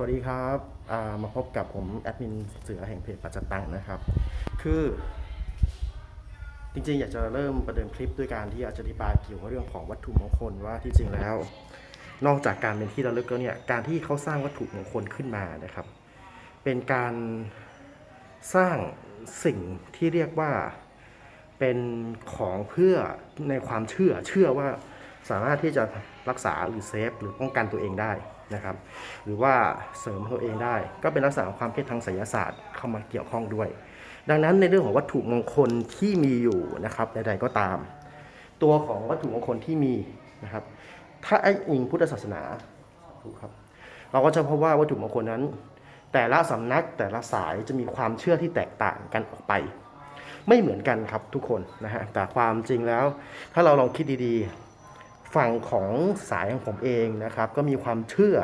สวัสดีครับามาพบกับผมแอดมินเสือแห่งเพจปัจจตังนะครับ คือจริงๆ อยากจะเริ่มประเดิมคลิปด้วยการที่จะอธิบายเกี่ยวกับเรื่องของวัตถุมงคลว่าที่จริงแล้ว นอกจากการเป็นที่ระลึกแล้วเนี่ยการที่เขาสร้างวัตถุมงคลขึ้นมานะครับ เป็นการสร้างสิ่งที่เรียกว่าเป็นของเพื่อในความเชื่อเชื่อว่า สามารถที่จะรักษาหรือเซฟหรือป้องกันตัวเองได้นะครับ หรือว่าเสริมตัวเองได้ ก็เป็นลักษณะของความคิดทางไสยศาสตร์เข้ามาเกี่ยวข้องด้วย ดังนั้นในเรื่องของวัตถุมงคลที่มีอยู่นะครับใดๆก็ตาม ตัวของวัตถุมงคลที่มีนะครับ ถ้าไอ้อิงพุทธศาสนาถูกครับ เราก็จะพบว่าวัตถุมงคลนั้น แต่ละสำนักแต่ละสายจะมีความเชื่อที่แตกต่างกันออกไปไม่เหมือนกันครับทุกคนนะฮะแต่ความจริงแล้ว ถ้าเราลองคิดดีๆ ฝั่งของสายของผมเองนะครับ ก็มีความเชื่อ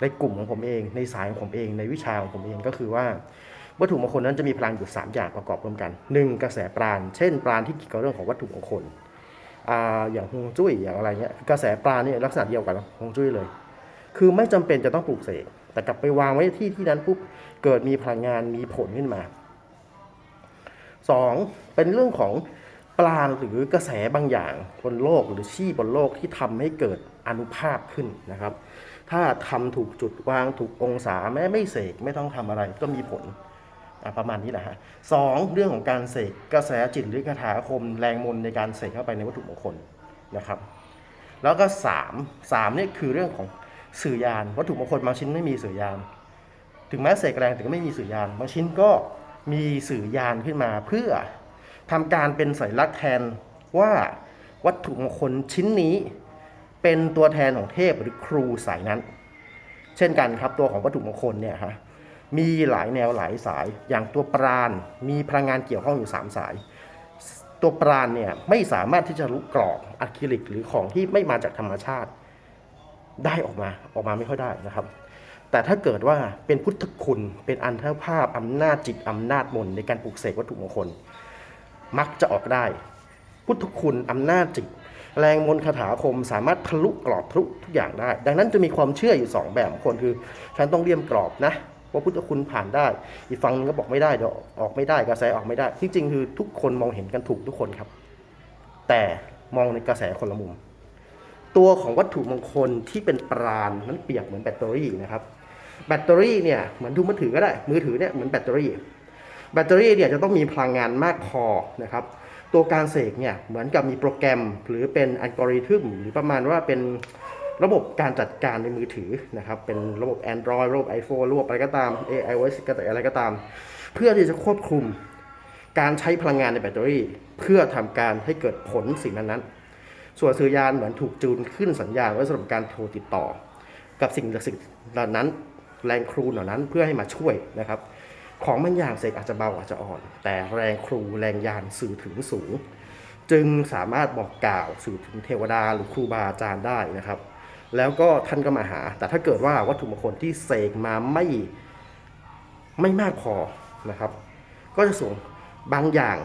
ในกลุ่มของผมเอง ในสายของผมเอง ในวิชาของผมเองก็คือว่าวัตถุมงคลนั้นจะมีพลังอยู่ 3 อย่างประกอบร่วมกัน 1. กระแสปราณ เช่น ปราณที่เกี่ยวกับเรื่องของวัตถุมงคลอ่าอย่างฮวงจุ้ยอย่างอะไรเงี้ยกระแสปราณเนี่ยลักษณะเดียวกับฮวงจุ้ยเลย คือไม่จำเป็นจะต้องปลูกเสกแต่กลับไปวางไว้ที่ที่นั้นปุ๊บเกิดมีพลังงานมีผลขึ้นมาสองเป็นเรื่องของ ปราหรือกระแสบางอย่างบนโลกหรือชีบนโลกที่ทำให้เกิดอนุภาพขึ้นนะครับ ถ้าทำถูกจุดวางถูกองศาแม้ไม่เสกไม่ต้องทำอะไรก็มีผลประมาณนี้แหละฮะสองเรื่องของการเสกกระแสจิตหรือคาถาคมแรงมนในการเสกเข้าไปในวัตถุมงคลนะครับ แล้วก็สามสามนี่คือเรื่องของสื่อยานวัตถุมงคลบางชิ้นไม่มีสื่อยาน ถึงแม้เสกแรงแต่ก็ไม่มีสื่อยานบางชิ้นก็มีสื่อยานขึ้นมาเพื่อ ทำการเป็นสัญลักษณ์แทนว่าวัตถุมงคลชิ้นนี้เป็นตัวแทนของเทพหรือครูสายนั้น เช่นกันครับตัวของวัตถุมงคลเนี่ยฮะมีหลายแนวหลายสายอย่างตัวปราณมีพลังงานเกี่ยวข้องอยู่ 3 สาย ตัวปราณเนี่ยไม่สามารถที่จะรู้กรอบอะคริลิก หรือของที่ไม่มาจากธรรมชาติ ได้ออกมาออกมาไม่ค่อยได้นะครับ แต่ถ้าเกิดว่าเป็นพุทธคุณเป็นอันเทภาพอำนาจจิตอำนาจมนต์ในการปลูกเสกวัตถุมงคล มักจะออกได้ พุทธคุณอำนาจจิต แรงมนต์คาถาคมสามารถทะลุกรอบทะลุทุกอย่างได้ ดังนั้นจะมีความเชื่ออยู่สองแบบคนคือ ฉันต้องเลี่ยมกรอบนะว่าพุทธคุณผ่านได้ อีกฝั่งนึงก็บอกไม่ได้เดี๋ยวออกไม่ได้กระแสออกไม่ได้ที่จริงคือทุกคนมองเห็นกันถูกทุกคนครับ แต่มองในกระแสคนละมุม ตัวของวัตถุมงคลที่เป็นปราณนั้นเปรียบเหมือนแบตเตอรี่นะครับแบตเตอรี่เนี่ยเหมือนดูมือถือก็ได้มือถือเนี่ยเหมือนแบตเตอรี่ แบตเตอรี่เนี่ยจะต้องมีพลังงานมากพอนะครับตัวการเสกเนี่ยเหมือนกับมีโปรแกรมหรือเป็นอัลกอริทึมหรือประมาณว่าเป็นระบบการจัดการในมือถือนะครับเป็นระบบ Android ระบบ iPhone ระบบอะไรก็ตาม iOS ก็อะไรก็ตาม เพื่อที่จะควบคุมการใช้พลังงานในแบตเตอรี่ เพื่อทำการให้เกิดผลสิ่งนั้นๆ ส่วนสื่อยานเหมือนถูกจูนขึ้นสัญญาณไว้สำหรับการโทรติดต่อ กับสิ่งศักดิ์สิทธิ์เหล่านั้นแรงครูเหล่านั้นเพื่อให้มาช่วยนะครับ ของบางอย่างเสกอาจจะเบาอาจจะอ่อน แต่แรงครูแรงยานสื่อถึงสูง จึงสามารถบอกกล่าวสื่อถึงเทวดาหรือครูบาอาจารย์ได้นะครับ แล้วก็ท่านก็มาหา แต่ถ้าเกิดว่าวัตถุมงคลที่เสกมาไม่ไม่มากพอนะครับ ก็จะส่งบางอย่าง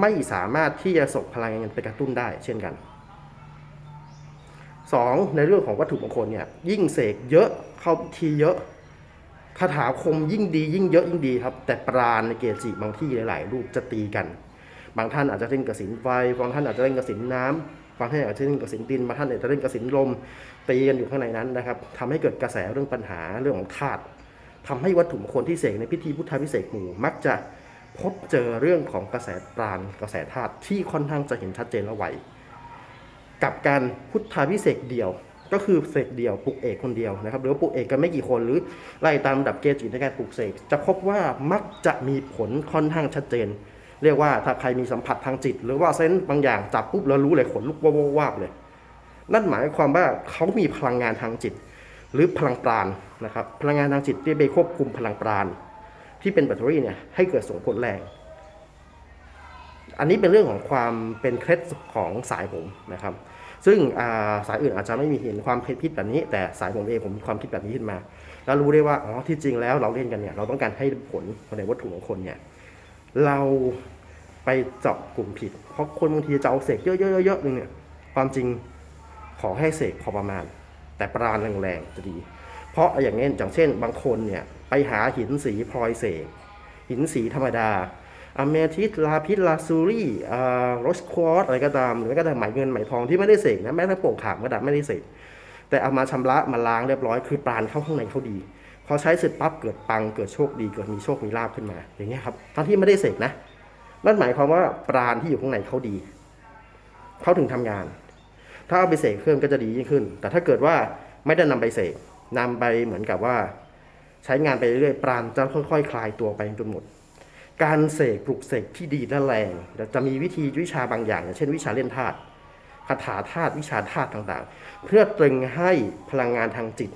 ไม่สามารถที่จะส่งพลังงานไปกระตุ้นได้ เช่นกันสองในเรื่องของวัตถุมงคลเนี่ยยิ่งเสกเยอะเข้าพิธีเยอะ คาถาคมยิ่งดียิ่งเยอะยิ่งดีครับ แต่ปราณในเกจิบางที่หลาย ๆ รูปจะตีกัน บางท่านอาจจะเล่นกระสินไฟบางท่านอาจจะเล่นกระสินน้ำบางท่านอาจจะเล่นกระสินดินบางท่านอาจจะเล่นกระสินลมตีกันอยู่ข้างในนั้นนะครับทำให้เกิดกระแสเรื่องปัญหาเรื่องของธาตุทำให้วัตถุมงคลที่เสกในพิธีพุทธาพิเศษหมู่มักจะพบเจอเรื่องของกระแสปราณกระแสธาตุที่ค่อนข้างจะเห็นชัดเจนและไวกับการพุทธาพิเศษเดียว ก็คือเสกเดียวปลุกเอกคนเดียวนะครับหรือว่าปลุกเอกกันไม่กี่คนหรือไล่ตามลำดับเกจิในการปลุกเสกจะพบว่ามักจะมีผลค่อนข้างชัดเจน เรียกว่าถ้าใครมีสัมผัสทางจิต หรือว่าเซนส์บางอย่างจับปุ๊บแล้วรู้เลยขนลุกวาวาบๆเลย นั่นหมายความว่าเขามีพลังงานทางจิต หรือพลังปราณนะครับพลังงานทางจิตที่ไปควบคุมพลังปราณที่เป็นแบตเตอรี่เนี่ยให้เกิดส่งผลแรงอันนี้เป็นเรื่องของความเป็นเคล็ดของสายผมนะครับ ซึ่งสายอื่นอาจจะไม่มีเห็นความคิดแบบนี้ แต่สายผมเองผมมีความคิดแบบนี้ขึ้นมา แล้วรู้ได้ว่าอ๋อที่จริงแล้วเราเล่นกันเนี่ยเราต้องการให้ผลในวัตถุมงคลเนี่ยเราไปเจาะกลุ่มผิด เพราะคนบางทีจะเอาเสกเยอะๆๆนึงเนี่ยความจริงขอให้เสกพอประมาณ แต่ปราณแรงๆจะดี เพราะอย่างเช่นอย่างเช่น บางคนเนี่ยไปหาหินสีพลอยเสกหินสีธรรมดา อเมทิสลาพิสลาซูรี่โรสควอตอะไรก็ตามหรือแม้กระทั่งไหมเงินไหมทองที่ไม่ได้เสกนะแม้แต่โป่งขามกระดาษไม่ได้เสกแต่เอามาชำระมาล้างเรียบร้อยคือปราณเข้าข้างในเขาดีพอใช้เสร็จปั๊บเกิดปังเกิดโชคดีเกิดมีโชคมีลาภขึ้นมา อย่างเงี้ยครับทั้งที่ไม่ได้เสกนะนั่นหมายความว่าปราณที่อยู่ข้างในเขาดีเขาถึงทำงาน ถ้าเอาไปเสกเพิ่มก็จะดียิ่งขึ้น แต่ถ้าเกิดว่าไม่ได้นำไปเสกนำไปเหมือนกับว่า ใช้งานไปเรื่อยๆปราณจะค่อยๆคลายตัวไปจนหมด การเสกปลุกเสกที่ดีและแรงเดี๋ยวจะมีวิธีวิชาบางอย่างอย่าง เช่นวิชาเล่นธาตุคาถาธาตุวิชาธาตุต่างๆ เพื่อตรึงให้พลังงานทางจิต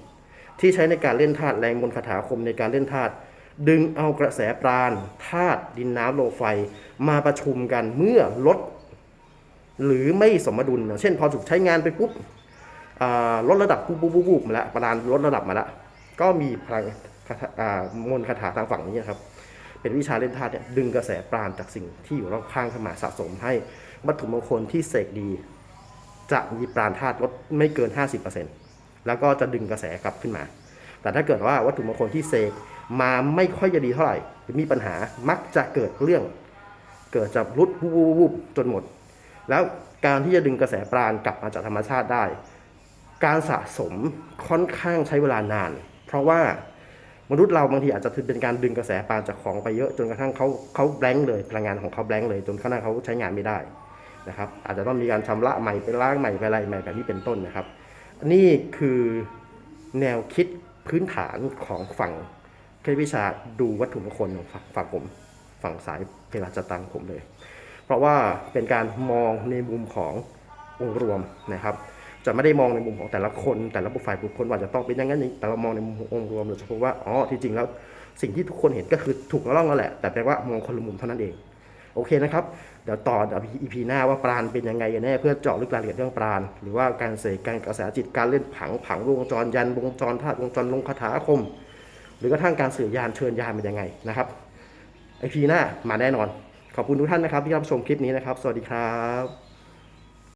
ที่ใช้ในการเล่นธาตุแรงบนคาถาคมในการเล่นธาตุดึงเอากระแสปราณธาตุดินน้ำลมไฟมาประชุมกันเมื่อลด หรือไม่สมดุลอย่างเช่นพอถูกใช้งานไปปุ๊บลดระดับปุ๊บปุ๊บปุ๊บปุ๊บมาแล้วปราณลดระดับมาแล้วก็มีพลังมนคาถาทางฝั่งนี้ครับ เป็นวิชาเล่นธาตุเนี่ยดึงกระแสปราณจากสิ่งที่อยู่รอบข้างเข้ามาสะสมให้วัตถุมงคลที่เสกดี จะมีปราณธาตุลดไม่เกิน 50%แล้วก็จะดึงกระแสกลับขึ้นมา แต่ถ้าเกิดว่าวัตถุมงคลที่เสกมาไม่ค่อยจะดีเท่าไหร่หรือมีปัญหามักจะเกิดเรื่อง เกิดจะรุดวูบวูบวูบจนหมด แล้วการที่จะดึงกระแสปราณกลับมาจากธรรมชาติได้ การสะสมค่อนข้างใช้เวลานาน เพราะว่า มนุษย์เราบางทีอาจจะเป็นการดึงกระแสปาณจากของไปเยอะจนกระทั่งเขาเขาแบงค์เลยพลังงานของเขาแบงค์เลยจนข้างหน้าเขาใช้งานไม่ได้นะครับอาจจะต้องมีการชำระใหม่ไปล้างใหม่ไปอะไรใหม่แบบนี้เป็นต้นนะครับ นี่คือแนวคิดพื้นฐานของฝั่งเคลวิชาดูวัตถุมงคลของฝั่งฝั่งผมฝั่งสายเพลาจตังผมเลย เพราะว่าเป็นการมองในมุมขององค์รวมนะครับ จะไม่ได้มองในมุมของแต่ละคนแต่ละบุคฝ่ายบุคคลว่าจะต้องเป็นอย่างนั้นอย่างนี้แต่เรามองในมุมขององค์รวมเราจะพบว่าอ๋อที่จริงแล้วสิ่งที่ทุกคนเห็นก็คือถูกแล้วล่องแล้วแหละ แต่แปลว่ามองคนละมุมเท่านั้นเองโอเคนะครับเดี๋ยวต่อเดี๋ยว EP หน้าว่าปราณเป็นยังไงกันแน่เพื่อเจาะลึกรายละเอียดเรื่องปราณหรือว่าการเสกการกระแสจิตการเล่นผังผังวงจรยันวงจรธาตุวงจรลงคาถาคม หรือกระทั่งการสื่อยานเชิญยานเป็นยังไงนะครับ EP หน้ามาแน่นอน ขอบคุณทุกท่านนะครับที่รับชมคลิปนี้นะครับ สวัสดีครับ